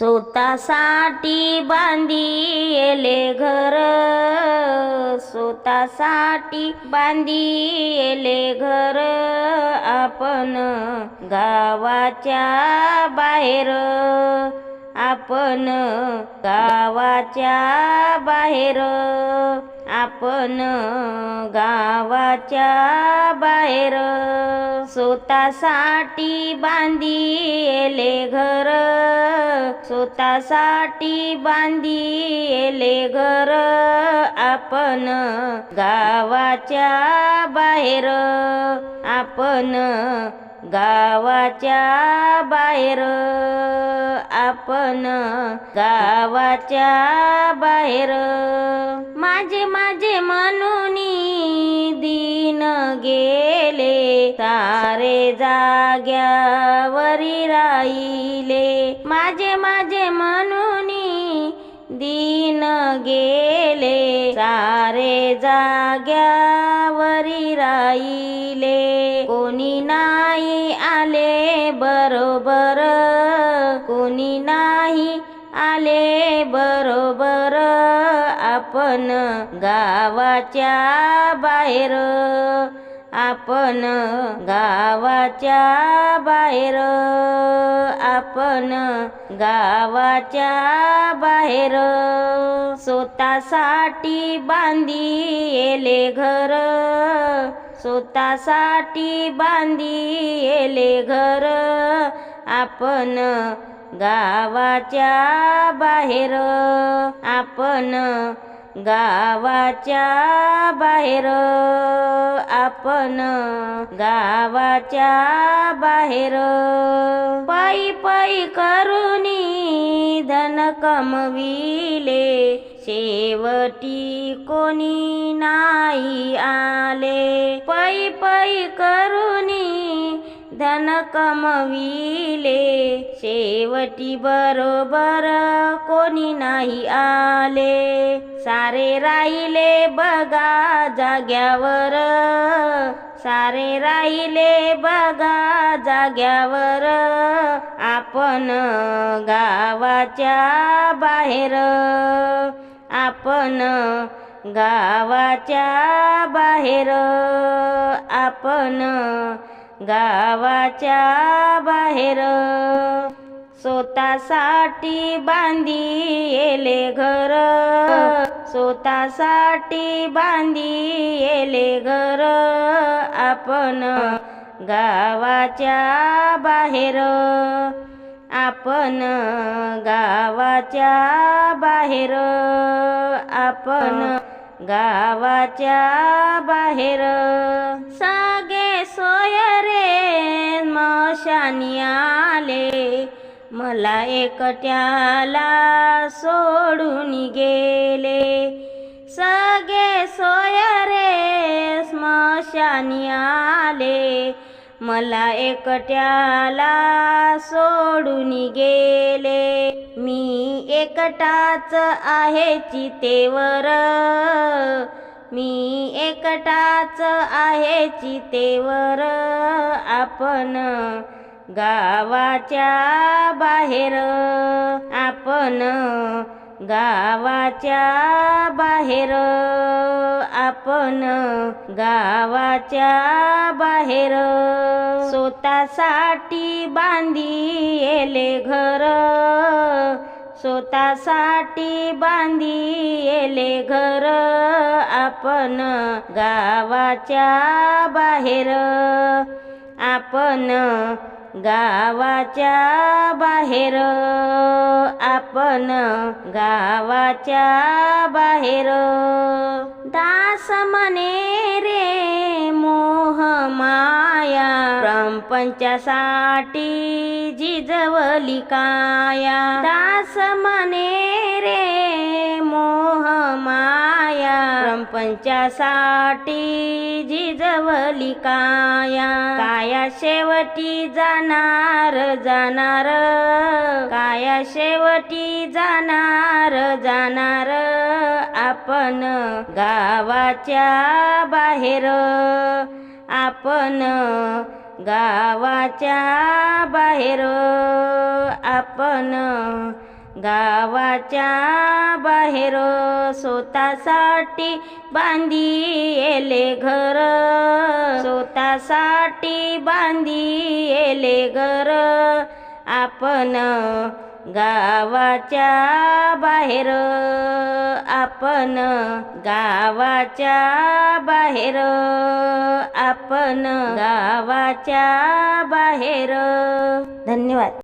स्वतःसाठी बांधिले घर. स्वतःसाठी बांधिले घर. आपण गावाच्या बाहेर. आपण गावाच्या बाहेर. आपण गावाच्या बाहेर स्वतःसाठी बांधिले घर. स्वतःसाठी बांधिले घर. आपण गावाच्या बाहेर आपण गावाच्या बाहेर आपण गावाच्या बाहेर. माझे माझे म्हणून दिन गेले सारे जाग्यावरी राहिले. माझे माझे म्हणून दिन गेले सारे जाग्यावरी राहिले. बरोबर. कोणी नाही आले बरोबर. आपण गावाच्या बाहेर. आपण गावाच्या बाहेर. आपण गावाच्या बाहेर. स्वतःसाठी बांधी येले घर. स्वतःसाठी बांधिले घर. आपण गावाच्या बाहेर. आपण गावाच्या बाहेर. आपण गावाच्या बाहेर. पायी पायी करुणी धन कमविले. शेवटी कोणी नाही आले. पै पै करुणी धन कमविले. शेवटी बरोबर कोणी नाही आले. सारे राहिले बघा जाग्यावर. सारे राहिले बघा जाग्यावर. आपण गावाच्या बाहेर. आपण गावाच्या बाहेर आपण गावाच्या बाहेर. स्वतःसाठी बांधिले घर स्वतःसाठी बांधिले घर आपण गावाच्या बाहेर. आपण गावाच्या बाहेर आपण गावाच्या बाहेर. सागे सोय रे मशानी आले मला एकट्याला सोडून गेले. सगे सोय रे स्मशानी आले मला एकट्याला सोडून गेले. मी एकटाच आहे चितेवर मी एकटाच आहे चितेवर आपण गावाच्या बाहेर. आपण गावाच्या बाहेर आपण गावाच्या बाहेर. स्वतःसाठी बांधिले घर स्वतःसाठी बांधिले घर आपण गावाच्या बाहेर. आपण गावाच्या बाहेर आपण गावाच्या बाहेर. दास म्हणे रे मोह माया प्रपंचासाठी जिजवली काया. दास मने रे मोह माया. प्रपंचासाठी जिजवली काया. काया शेवटी जाणार जाणार. काया शेवटी जाणार जाणार. आपण गावाच्या बाहेर. आपण गावाच्या बाहेर. आपण गावाच्या बाहेर स्वतःसाठी बांधी येले घर. स्वतःसाठी बांधी येले घर. आपण गावाच्या बाहेर आपण गावाच्या बाहेर आपण गावाच्या बाहेर. धन्यवाद.